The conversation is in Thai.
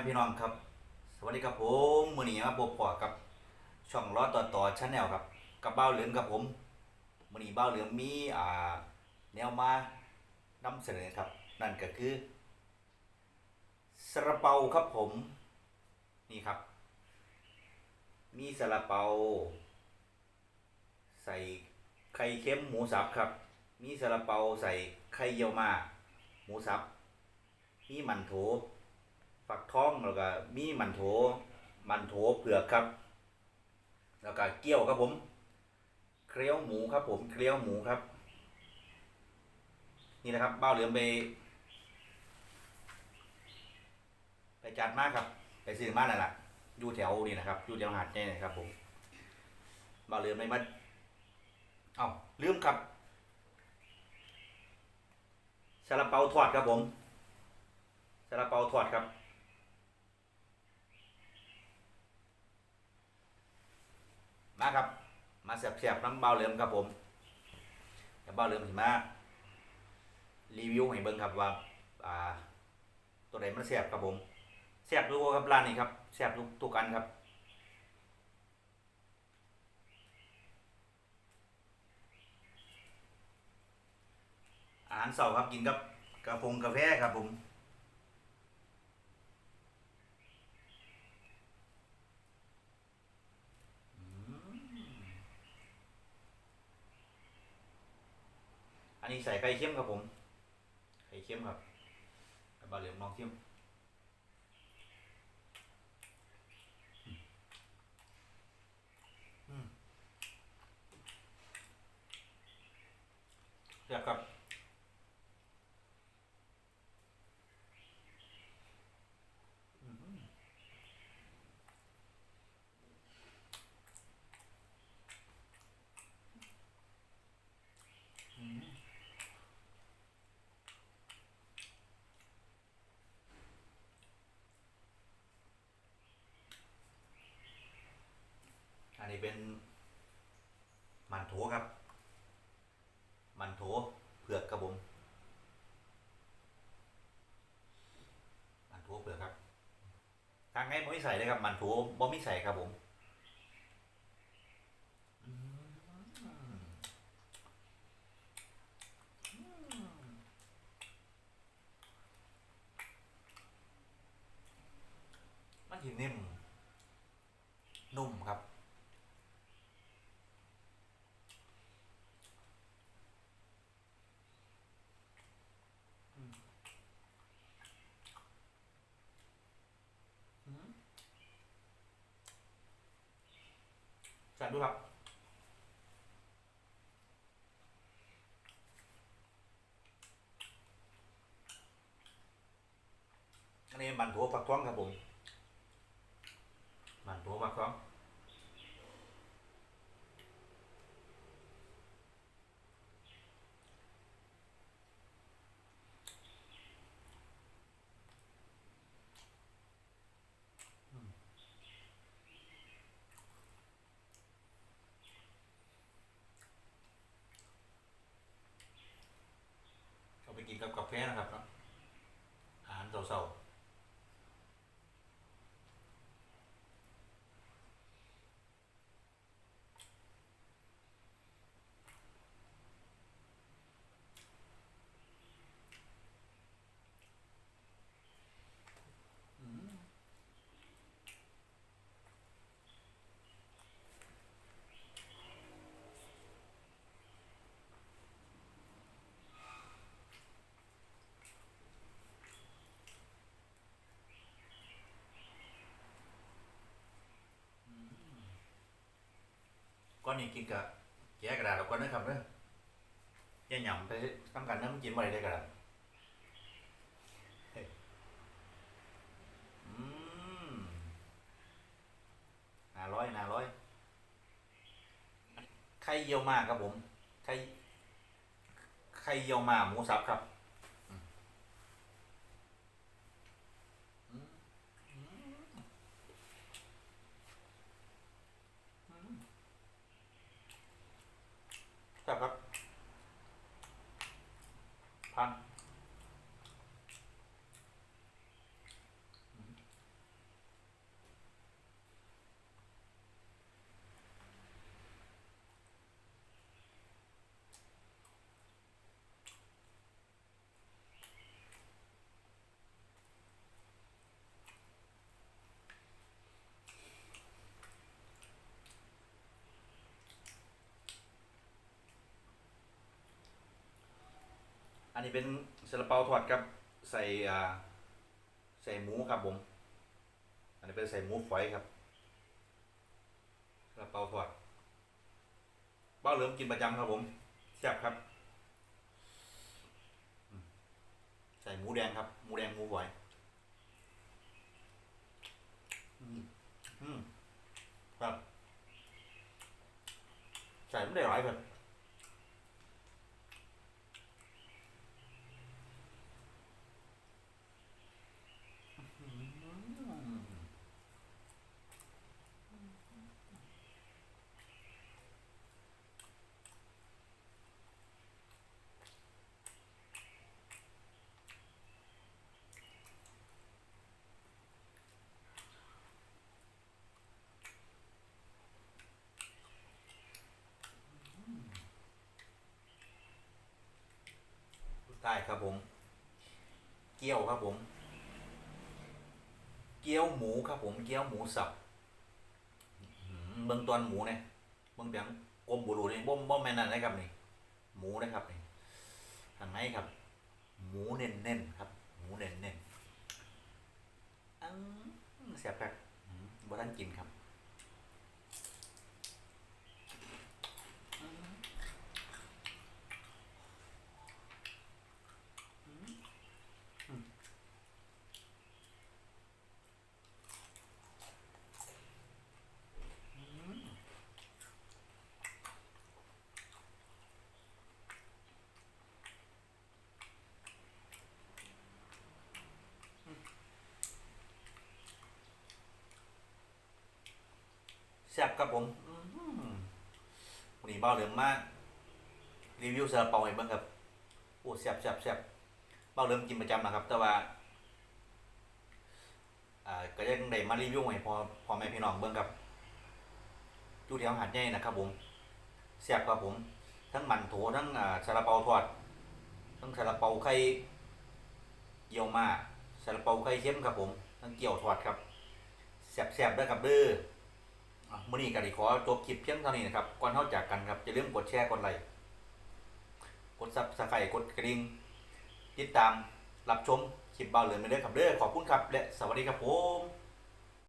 ม่พี่น้องครับ สวัสดีครับผมมือนีมาพบปะกับช่องล้อต่อต่อชาแนลครับกับเบ้าเหลืองครับผมมือนีเบ้าเหลืองมีอ่าแนวมานำเสนอครับ นั่นก็คือซาลาเปาครับผมนี่ครับ มีซาลาเปา ใส่ไข่เค็มหมูสับครับ มีซาลาเปาใส่ไข่เยี่ยวมา หมูสับมีมันโถ ฟักท้องแล้วก็มีมันโถ มันโถเผือกครับ แล้วก็เกี๊ยวครับผม เครียวหมูครับผม เครียวหมูครับ นี่นะครับเบ้าเหลือมไปไปจัดมากครับ ไปซื้อมานั่นแหละอยู่แถวนี่นะครับอยู่แถวหาดใหญ่นะครับ ผมเบ้าเหลือมไปมาเอ้าลืมครับซาลาเปาทอดครับผมซาลาเปาทอดครับ มาครับ มาเสียบๆน้ำเบาเหลิมครับผมเดี๋ยวเบาเหลิมสิมารีวิวให้เบิ่งครับว่าอ่า ตัวไหนมันเสียบครับผมเสียบทุกครับร้านนี้ครับเสียบทุกทุกอันครับอาหารเสาร์ครับกินกับกาแฟกาแฟครับผม อั นนี้ใส่ไข่เค็มครับผม ไข่เค็มครับบาเหลียมลองเค็มอืมแซ่บครับ อืมอืม อันนี้ เป็น มันโถครับ มันโถเผือกครับผมมันโถเผือกครับ ทางไงบ่มีใส่เลยครับ มันโถบ่มีใส่ครับผมมันสินิ่ม นุ่มครับ จัดดูครับอันนี้มันโถปักท้องครับผม มันโถปักท้อง เอาไปกินกับกา แฟนะครับเนาะอาหารเสาๆอืม นี่กินกับแกะกระดาษเอาก่อนนะครับเด้ออย่าหย่ำไปทำกันน้ำกินบ่ได้เลยกระดาษอืมน่าร้อยน่าร้อยไข่เยี่ยวมากครับผมไข่ไข่เยี่ยวมาหมูสับครับครับพัน นนี้เป็นซาลาเปาทอดครับใส่ใส่หมูครับผม อันนี้เป็นใส่หมูฝอยครับซาลาเปาทอดเบ้าเหลิมกินประจำครับผมแซ่บครับ ใส่หมูแดงครับ หมูแดงหมูฝอยอืมครับใส่ไม่ได้หลายแบบ ได้ครับผม เกี๊ยวครับผม เกี๊ยวหมูครับผม เกี๊ยวหมูสับอื้อหือเบิ่งตอนหมูเนี่ยเบิ่งเปียงกลมบุรุษนี่บ่มบ่แม่นนั่นนะครับนี่ หมูนะครับนี่ทางไหนครับ หมูเน้นๆครับ หมูเน้นๆอังแซ่บครับอื้อบ่ทันกินครับ แซ่บครับผมวันนี้เบ้าเหลืองมาก รีวิวซาลาเปาให้เบิ่งครับโอ้แซ่บแซ่บแซ่บเบ้าเหลืองกินประจำนะครับ แต่ว่าอ่าก็ยังได้มารีวิวให้พอพอแม่พี่น้องเบิ่งครับอยู่แถวหาดใหญ่นะครับผมแซ่บครับผม ทั้งมันโถทั้งอ่าซาลาเปาทอดทั้งซาลาเปาไข่เยี่ยวมากซาลาเปาไข่เค็มครับผมทั้งเกี๊ยวทอดครับแซ่บๆด้อครับเด้อ มื่อนี้ก็ได้ขอจบคลิปเพียงเท่านี้นะครับ ก่อนเท่าจากกันครับอย่าลืมกดแชร์กดไลค์กดซับสไครต์กดกระดิ่งติดตามรับชมคลิปเบาเหลือไม่ได้ครับเด้อขอบคุณครับ และสวัสดีครับผม